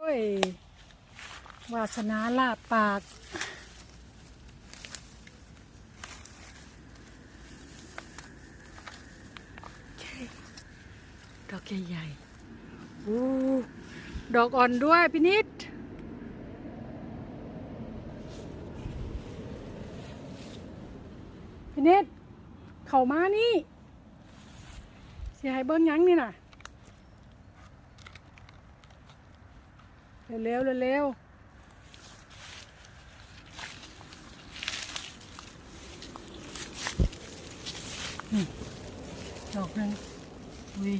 โอ้ยวาสนาลาบปาก ดอกใหญ่ๆโอ้ดอกอ่อนด้วยพี่นิด พี่นิด เข้ามานี่เสียหายเบิ้งยังนี่น่ะ เร็วๆเร็วๆนี่ดอกหนึงอุ้ย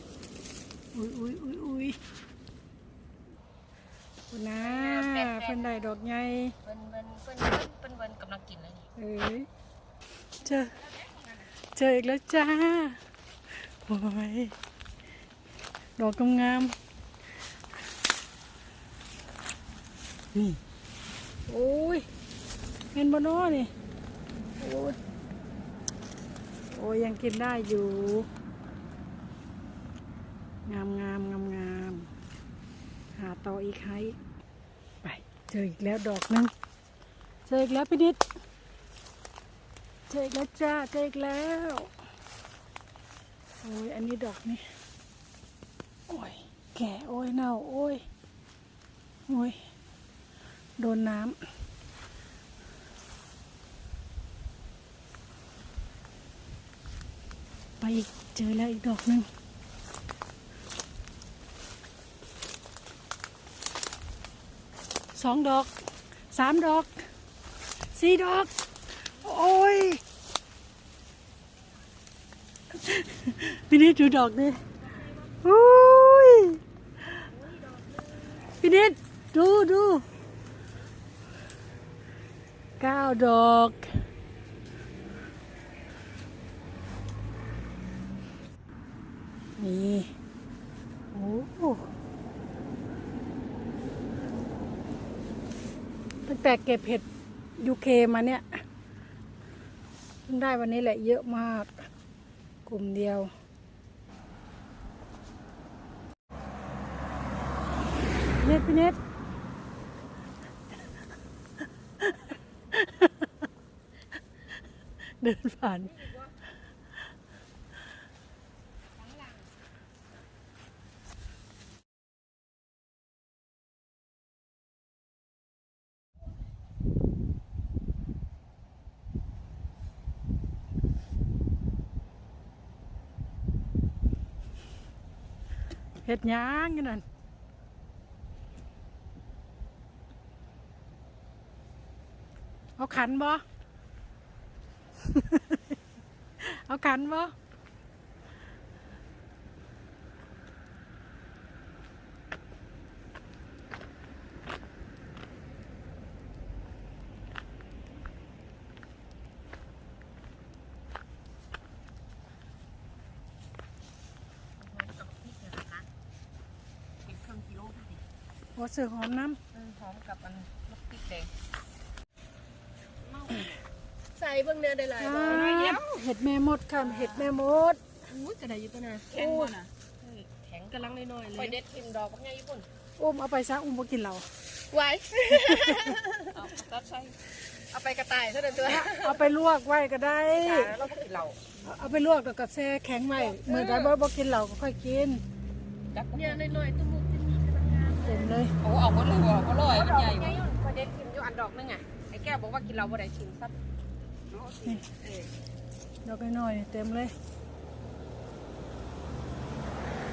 อุ้ยอุ้ยอุ้ยอุ้ยคุณนะเพิ่นได้ดอกใหญ่เปิ้นเปิ้นเปิ้นเปิ้นเปิ้นเปิ้นกำลังกินเลยนี่เอ้ยเจอเจออีกแล้วจ้าโอ้ยดอกงามๆ นี่ โอ้ยเห็นบนน้อนี่ โอ้ย โอ้ยยังกินได้อยู่ งามงามงามงามหาต่ออีกให้ไป เจออีกแล้วดอกหนึง เจออีกแล้วพี่นิด เจออีกแล้วจ้า เจออีกแล้ว โอ้ย อันนี้ดอกนี่ โอ้ย แก่โอ้ยเน่าโอ้ย โอ้ย โดนน้ำ ไปอีก เจอแล้วอีกดอกหนึ่งสองดอกสามดอกสี่ดอก โอ้ยพี่นิดดูดอกนี่อุ้ยพี่นิดดูดู ดอกนี่โอ้ตั้งแต่เก็บเห็ดยูเคมาเนี่ยเพิ่งได้วันนี้แหละเยอะมาก กลุ่มเดียวเน็ตพี่เน็ต เดินผ่านเห็ดหยางกันนั่นเอาขันบ่ เอาขันบ่เป็นครึ่งกิโลพี่ดิโอ้เสือหอมน้เออพร้อมกับอันลูกพริกแดงใส่เบิ่งเนื้อได้หลายำบ่อ่าเห็ดแม่มดค่ะเห็ดแม่มดอุ้ยกระไดอยู่ตัวน่ะแข็งบ่น่ะแข็งกำลังน้อยๆเลยไปเด็ดทิมดอกกับยายญี่ปุ่นอุ้มเอาไปซะอุ้มบ่กินเราไว้เอาตัดใส่เอาไปกระต่ายเท่านั้นตัวเอาไปลวกไว้ก็ได้แล้วก็กินเหล้าเอาไปลวกแล้วก็แช่แข็งไว้มือใดบ่บ่กินเราก็ค่อยกินจักเนี่ยน้อยๆตุ้มมุกตุ้มมีกำลังงามเต็มเลยโอ้เอาคนเลยบ่ก็ลอยมันใหญ่บ่พอเด็ดทิมอยู่อันดอกนึงอะไอ้แก้วบอกว่ากินเหล้าบ่ได้ชิมซับเนาะเออดอกน้อยๆเต็มเลย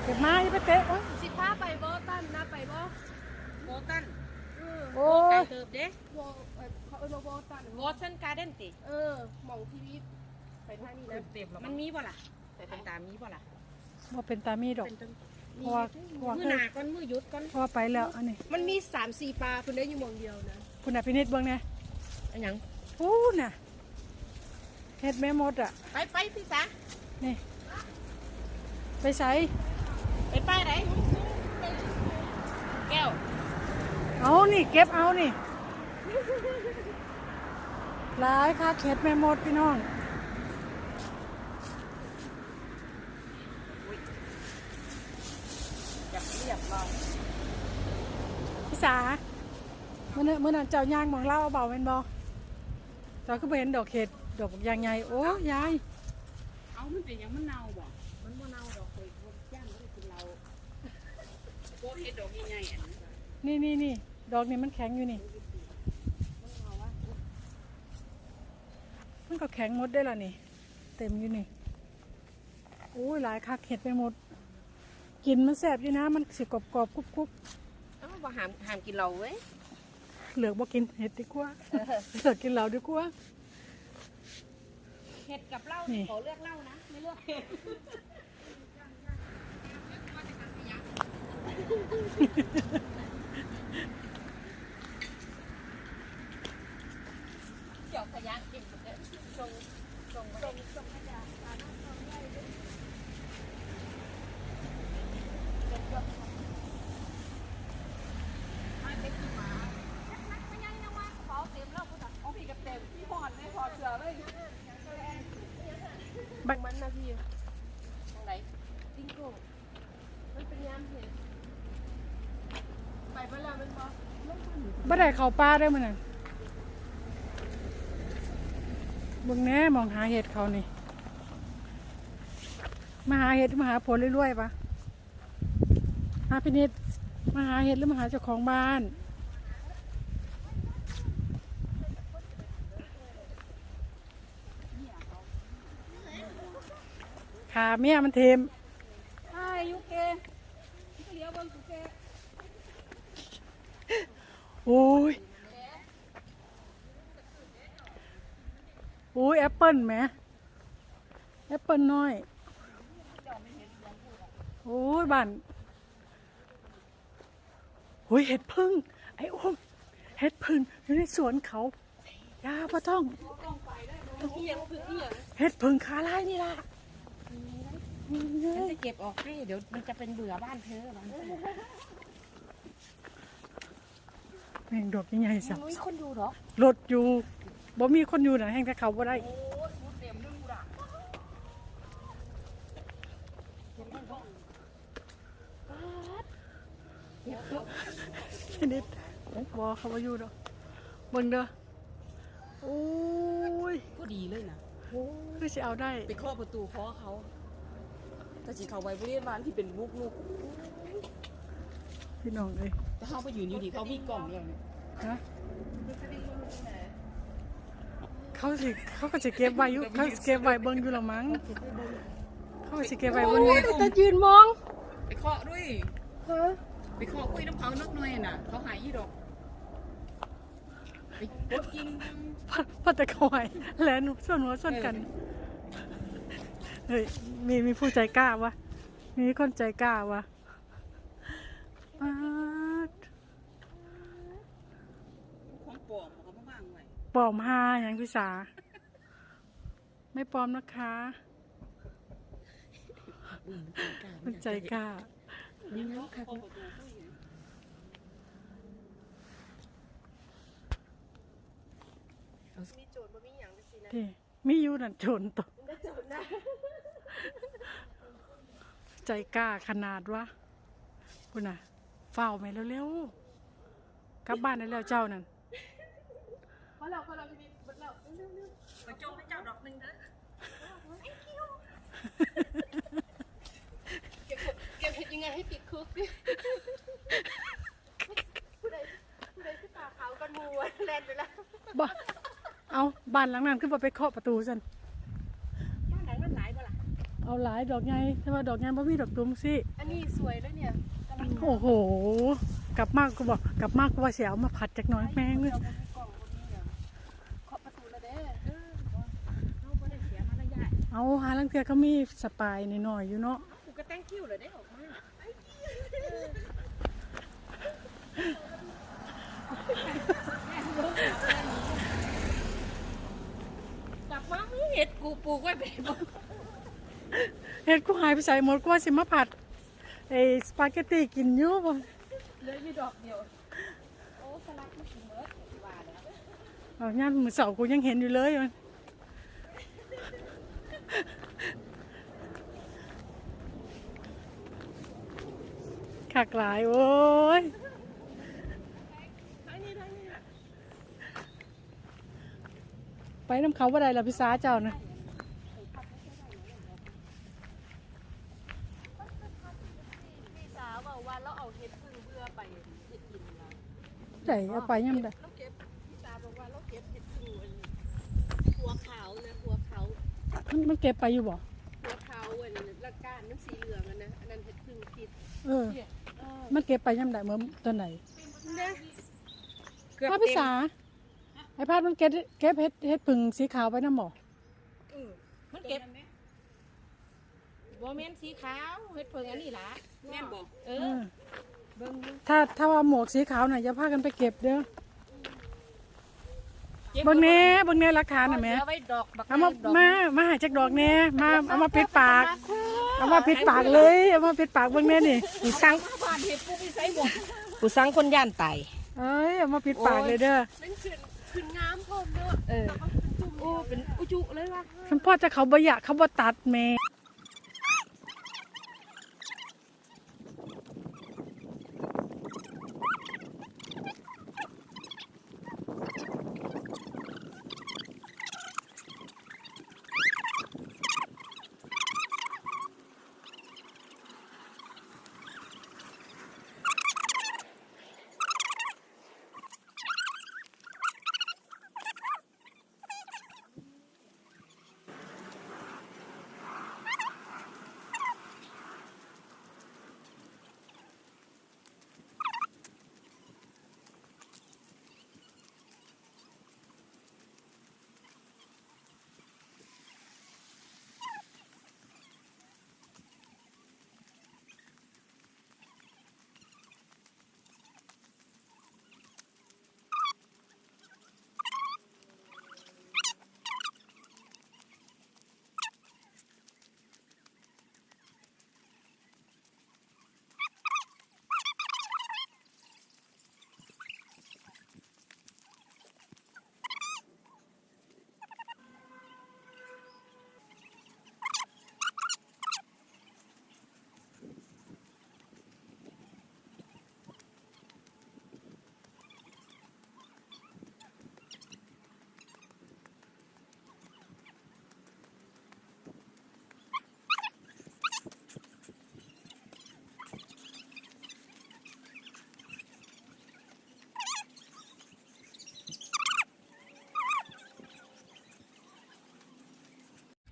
เก็บมาอย่าไปเตะโอ๊ยสิพาไปบอตันนะไปบอโบตันโอ้ไก่ยเติบเด้วอเอ่อเขาเออบอตันวอชันการ์เด้นติ เออหมองทีวีไปท่านี้นะเต็มแล้วมันมีบ่ล่ะแต่ตามตามมีบ่ล่ะว่าเป็นตามีดอกเป็นต้นเพราะว่าเพราะว่ามือหนาก้อนมือยุดก้อนเพราะว่าไปแล้วอันนี้มันมีสามสี่ปลาคุณได้อยู่หมองเดียวนะคุณน่ะพินิจเบิ่งนะอันหยังพูดน่ะ เฮ็ดแม่มดอะ ไปไปพี่สานี่ ไปใส่เป็นป้ายไหนแก้ว เอานี่ เก็บเอานี่หลายค่ะเฮ็ดแม่มดพี่น้องจับเรียบร้อยพี่สาเมื่อนั้นเมื่อนั้นเจ้าย่างมองเล่าเอาเบาเป็นบอเจ้าก็ไปเห็นดอกเห็ด ดอกยางไงโอ้ยาย เอามันเป็นหยังมันเน่าบ่มันบ่เน่าดอกเคยคนย่างบ่ได้กินเราโคตรเฮ็ดดอกใหญ่ๆอันนี้นี่นี่นี่ดอกนี่มันแข็งอยู่นี่มันก็แข็งหมดได้ละนี่ เต็มอยู่นี่โอ้ยหลายคักเห็ดไปหมด กินมันแสบอยู่นะ มันสิกรอบกรอบๆกรุบกรุบเอ้าบ่ห้ามห้ามกินเราเว้ย เหลือกบ่กินเห็ดดีกว่าเหลือกกินเหล้าดีกว่า เห็ดกับเหล้านี่ขอเลือกเหล้านะ ไม่เลือกเห็ดเดี๋ยวขยะกินหมดเลยส่งส่งส่งส่งขยะไม่เป็นกี่หมานักๆไม่ยังยังว่าขอเต็มแล้วกูตัดเอาพี่กับเต็มพี่พอดไม่พอเสือเลย มันนะพี่ตรงไหนติงโก้มันเป็นยามเห็นไปเวลามันบอกบ่ได้เข้าป่าได้มื้อนั้นเบิ่งแหน่มองหาเห็ดเขานี่ มาหาเห็ดหรือมาหาผลเรื่อยๆปะมาพินิดมาหาเห็ดหรือมาหาเจ้าของบ้าน ขาเมียมันเทมใช่ยุเกเลี้ยวบนสุเกโอ้ยโอ้ยแอปเปิลแหมแอปเปิลน้อย โอ้ยบ้านโอ้ยเห็ดพึ่ง ไอ้โอ้มเห็ดพึ่งอยู่ในสวนเขายาปะต้องเอียงคือเอียงเห็ดพึ่งขาลายนี่ล่ะ ฉันจะเก็บออกให้เดี๋ยวมันจะเป็นเบื่อบ้านเธอมันแม่งดอกยังไงสับนุ้ยคนดูหรอรถอยู่บ่มีคนอยู่นะแห่งแต่เขาบ่ได้โอ้ชุดเต็มด้วยกูด่ะนิดบอเขามาอยู่ดอกเบิ่งเด้อโอ้ยก็ดีเลยนะคือสิเอาได้ ไปเคาะประตูเคาะเขา แต่จีเขาไว้บริเวณบ้านที่เป็นลูกลูกพี่น้องเอ้ยแต่เขาไปยืนอยู่ดีเขามีกล่องอย่างนี้ฮะเขาสิเขาก็จะเก็บไว้อยู่เขาสิเก็บไว้เบิ่งอยู่ละมั้งเขาก็สิเก็บไว้เบิ่งอยู่จะยืนมอง ไปเคาะด้วยฮะไปเคาะคุยน้ำเขานกหน่อยน่ะ เขาหายยี่ดอกไปกดกินพัดพัดแต่เขาไว้แลนส่วนหัวส่วนกัน เฮ้ยมีมีผู้ใจกล้าวะ มีคนใจกล้าวะปาดของปลอมเขามาว่างไว้ปลอมหาอย่างพี่สา ไม่ปลอมนะคะมันใจกล้านี่นะค่ะประตูเขาอยู่มีโจทย์บ่มีอย่างจังซี่นะที่มีอยู่นั่นโจนตก ได้โจทย์นะ ใจกล้าขนาดวะคุณน่ะเฝ้าไหมเร็วๆกลับบ้านได้แล้วเจ้านั่นเพราะเราเพราะเราพี่บิ๊กเราเร็วไปโจมให้เจ้าดอกหนึ่งเด้อๆเก็บเก็บเห็ดยังไงให้ติดคุกผู้ใดผู้ใดที่ตาขาวกันมูอะแลนไปแล้วบ่เอาบ้านหลังนั้นขึ้นมาไปเคาะประตูสันบ้านหลังนั้นหลายบ่ล่ะ เอาหลายดอกไงแต่ว่าดอกไงบ่มีดอกตุ้มสิอันนี้สวยแล้วเนี่ยกำลังโอ้โห กลับมากกูบอกกลับมากกูว่าเสียเอามาผัดจากหน้อยแม่งเลยเจ้าบ่มีกล่องบ่มีหยังเคาะประตูแล้วเด้เออเขาบ่ได้เสียมารยาทเอาหาลังเทียก็มีสปายหน่อยๆอยู่เนาะกูก็แต่งคิวเลยได้ออกมาลับมาไม่เห็ดกูปลูกไว้เป็นบ่ เห็ดกูหายไปใส่หมดกูว่าสิมาผัดไอ้สปาเกตตีกินอยู่บ่เลยมีดอกเดียวโอ้สลัดมันกิเบิดว่าแล้วเอาย่านมือเสากูยังเห็นอยู่เลยมัขากหลายโอ้ยไปน้ำเขาว่าใดล่ะพี่สาเจ้านะ ได้เอาไปยังได้เราเก็บพี่สาวบอกว่าเราเก็บเห็ดพึ่งอันหัวขาวนะหัวขาวมันมันเก็บไปอยู่บ่หัวขาวอันละก้านมันสีเหลืองอะนะอันนั้นเห็ดพึ่งผิดเออ เออมันเก็บไปยังได้เมื่อตอนไหนนะถ้าพี่สาไอ้พาดมันเก็บเก็บเฮ็ดเฮ็ดผึ่งสีขาวไปน้ำบ่มันเก็บบ่แม่นสีขาวเห็ดพึ่งอันนี้ล่ะแม่นบ่เอเอออเบิ่งดู ถ้าถ้าว่าหมวกสีขาวน่ะอย่าพากันไปเก็บเด้อเบิ่งแหน่เบิ่งแหน่หลักฐานน่ะแหม่เอาไว้ดอกบักเอามาดอกมามาหาจักดอกแหน่มาเอามาปิดปาก เอามาปิดปากเลยเอามาปิดปากเบิ่งแหน่นี่กูสั่งบ้านเห็ดกูไปใส่หมดกูสั่งคนย่านไตเอ้ยเอามาปิดปากเลยเด้อมันขึ้นขึ้นงามพร้อมเนาะเออโอ้เป็นอุจุเลยว่ะ คุณพ่อจะเขาบ่อยากเขาบ่ตัดแม่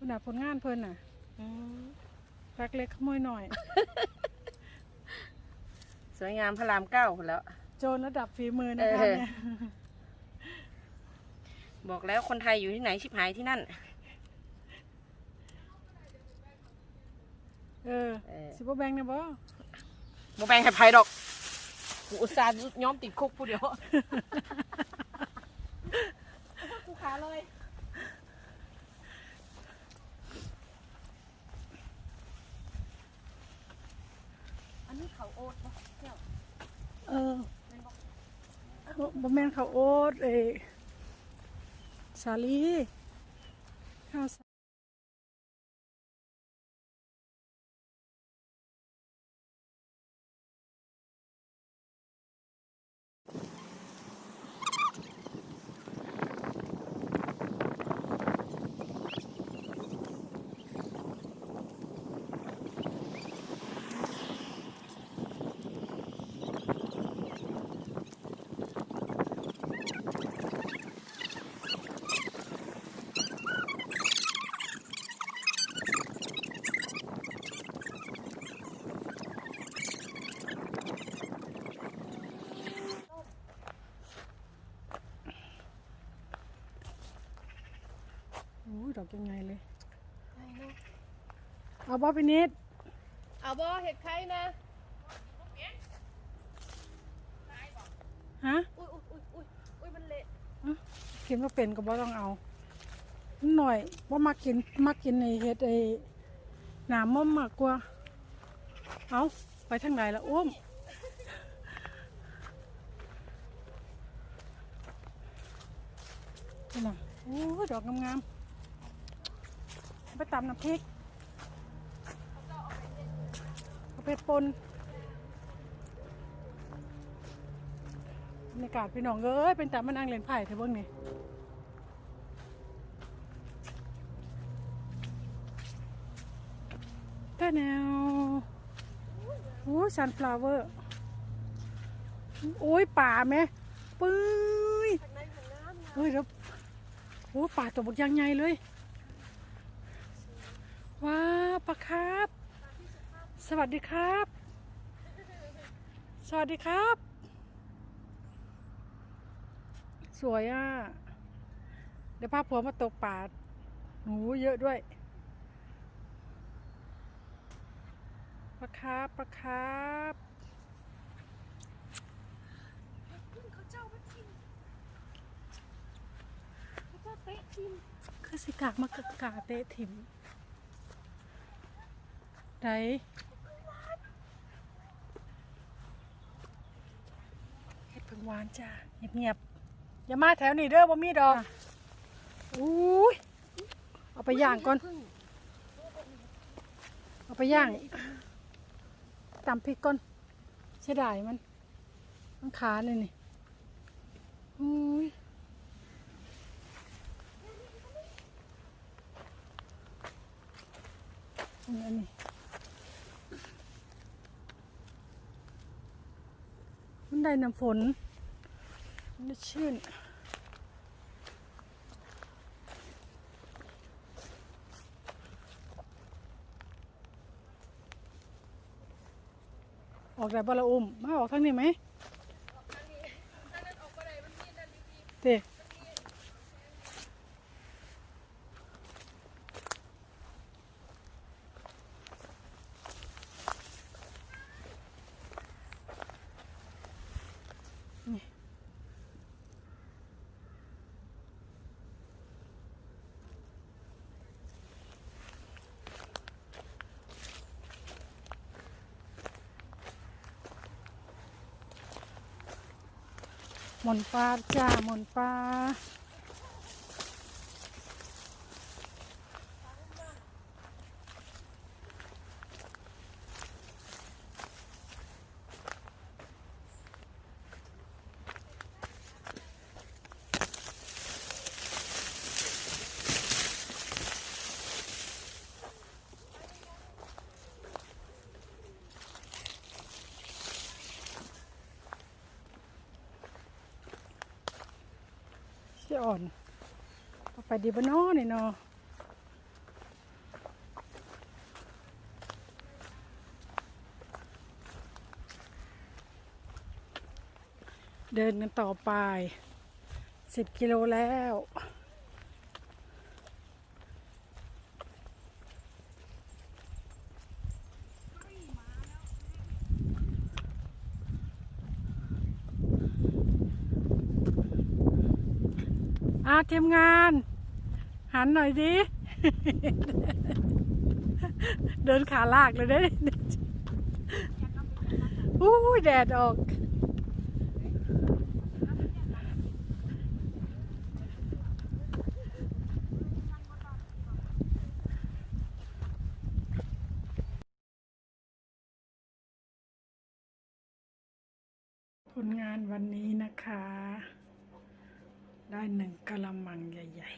คุณน่ะผลงานเพิ่นน่ะรักเล็กขโมยหน่อย สวยงามพระรามเก้าคนแล้ว โจรระดับฝีมือนะคะเออเนี่ยบอกแล้วคนไทยอยู่ที่ไหนชิบหายที่นั่น เออเออสิบ่แบ่งนะบ่โมแบงให้ไผดอกกูอุตส่าห์ย้อมติดคุกผู้เดียวกูขาเลย อันนี้เขา โอ๊ตเจ้าเออบ่แม่นข้าวโอ๊ตเอสาลีข้าวสา โอ้ยดอกยังไงเลย เอาบ่ไปนิดเอาบ่เห็ดไข่นะฮะอุ้ยอุ้ยอุ้ยอุ้ยอุ้ยมันเละกินว่าเป็นก็บ่ต้องเอาหน่อยว่ามากินมากินในเฮ็ดไอ้หนามม่อมมากกว่า เอาไปทางไหนละอ้วมนี่น่ะโอ้ยดอกงามๆ ไปตำน้ำพริกเอาเป็ดปนบรรยากาศพี่น้องเอ้ยเป็นแต่มานั่งเลนไผ่เธอเบิ้งนี่ท่าแนวโอ้ชันฟลาเวอร์อุ้ยป่าไหมปื้ยเฮ้ยแล้วโอ้ป่าตัวบกยางไงเลยาวปลาครับ สวัสดีครับ สวัสดีครับ สวยอะ เดี๋ยวพาผัวมาตกป่าหนูเยอะด้วยปลาครับปลาครับเขาเจ้าวัดทิมเขาเจ้าเตะทิมคือสิกากมากะกาเตะถิ่ม ไดเฮ็ดเพิ่งหวานจ้าเงียบๆอย่ามาแถวนี้เด้อบ่มีดอกอุ้ยเอาไปย่างก่อนพึ่งเอาไปย่างตำพริกก่อนเสียดายมัน มันขาเลยนี่อุ้ยอันนี้มัน ได้น้ำฝนมันได้ชื่นออกได้บ่ละอุ้มมาออกทางนี้ไหมเตะ มนฟ้าจ้ามนฟ้า อ่อนไปดีบ่เนอนี่เนาะเดินกันต่อไปสิบกิโลแล้ว อาทีมงาน หันหน่อยดิ เดินขาลากเลยเด้อู้แดดออก ผลงานวันนี้นะคะ ได้หนึ่งกะละมัง ใหญ่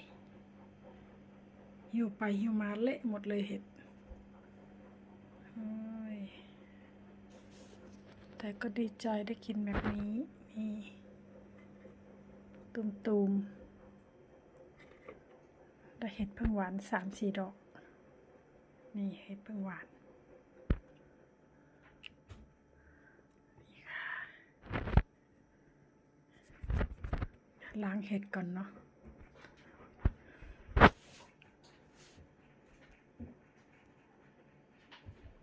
ๆหิวไปหิวมาเละหมดเลยเห็ดแต่ก็ดีใจได้กินแบบนี้ นี่ ตุมๆได้เห็ดเพิ่งหวานสามสี่ดอก นี่เห็ดเพิ่งหวานล้างเห็ดก่อนเนาะ